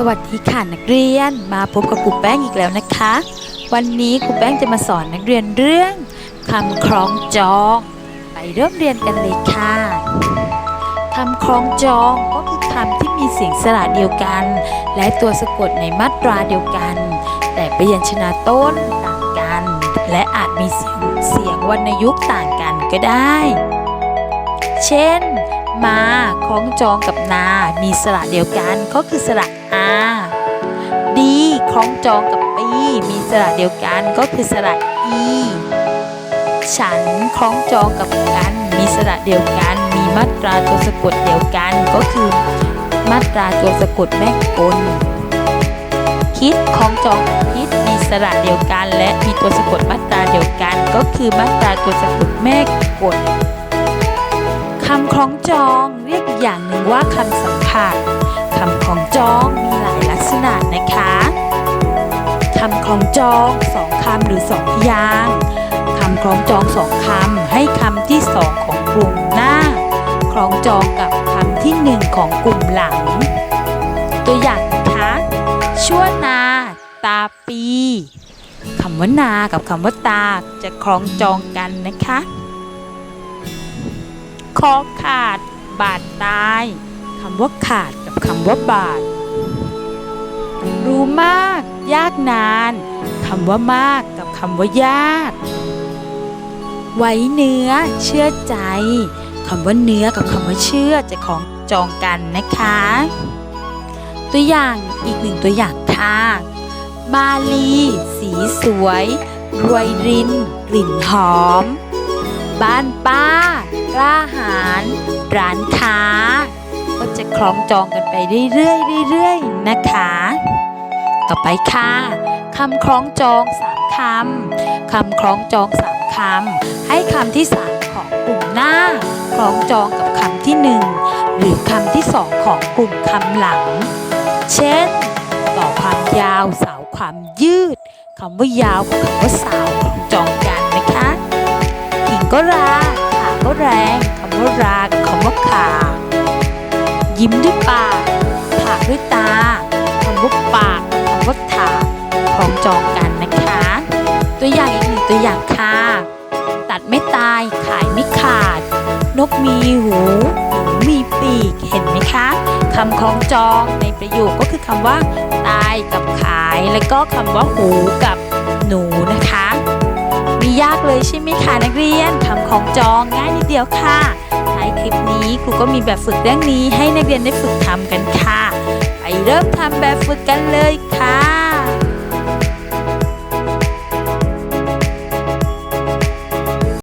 สวัสดีค่ะนักเรียนมาพบกับครูแป้งอีกแล้วนะคะ วันนี้ครูแป้งจะมาสอนนักเรียนเรื่องคำคล้องจอง ไปเริ่มเรียนกันเลยค่ะคำคล้องจองก็คือคำที่มีเสียงสระเดียวกัน และตัวสะกดในมาตราเดียวกัน แต่พยัญชนะต้นต่างกัน และอาจมีเสียงเสียงวรรณยุกต์ต่างกันก็ได้ เช่น มาคล้องจองกับนา มีสระเดียวกันก็คือสระ อาดีคล้องจองกับปีมีสระเดียวกันก็คือสระอีฉันคล้องจองกับกัน มีสระเดียวกัน มีมาตราตัวสะกดเดียวกันก็คือมาตราตัวสะกดแม่กลคิดคล้องจองกับคิดมีสระเดียวกัน และมีตัวสะกดมาตราเดียวกัน ก็คือมาตราตัวสะกดแม่กลคำคล้องจองเรียกอีกอย่างหนึ่งว่าคำสัมผัสคำคล้องจองำคล้องจองสองคำหรือสองพยางค์คำคล้องจองสองคำให้คำที่สองของกลุ่มหน้า คล้องจองกับคำที่หนึ่งของกลุ่มหลัง ตัวอย่างนะคะชั่วนาตาปีคำว่านากับคำว่าตาจะคล้องจองกันนะคะคอขาด บาดตายคำว่าขาดกับคำว่าบาด รู้มาก ยากนานคำว่ามากกับคำว่ายาก ไว้เนื้อเชื่อใจคำว่าเนื้อกับคำว่าเชื่อจะของจองกันนะคะ ตัวอย่างอีกหนึ่งตัวอย่างค่ะมาลี สีสวย รวยริน กลิ่นหอม บ้านป้าร้านอาหาร ร้านค้า ก็จะคล้องจองกันไปเรื่อยๆเรื่อยๆนะคะ ต่อไปค่ะคำคล้องจองสามคำคำคล้องจองสามคำให้คำที่สามของกลุ่มหน้า คล้องจองกับคำที่หนึ่งหรือคำที่สองของกลุ่มคำหลัง เช่น ต่อความยาวสาวความยืดคำว่ายาวกับคำว่าสาวคล้องจองกันนะคะขิงก็ราขาก็แรงคำว่ารากับคำว่าขายิ้มด้วยปากผากด้วยตา จองกันนะคะ ตัวอย่างอีกหนึ่งตัวอย่างค่ะ ตัดไม่ตายขายไม่ขาด นกมีหูหนูมีปีกเห็นไหมคะคำคล้องจองในประโยคก็คือคำว่า ตายกับขาย แล้วก็คำว่าหูกับหนูนะคะมียากเลยใช่ไหมคะนักเรียนคำของจองง่ายนิดเดียวค่ะท้ายคลิปนี้ครูก็มีแบบฝึกเรื่องนี้ให้นักเรียนได้ฝึกทำกันค่ะ ไปเริ่มทำแบบฝึกกันเลยค่ะ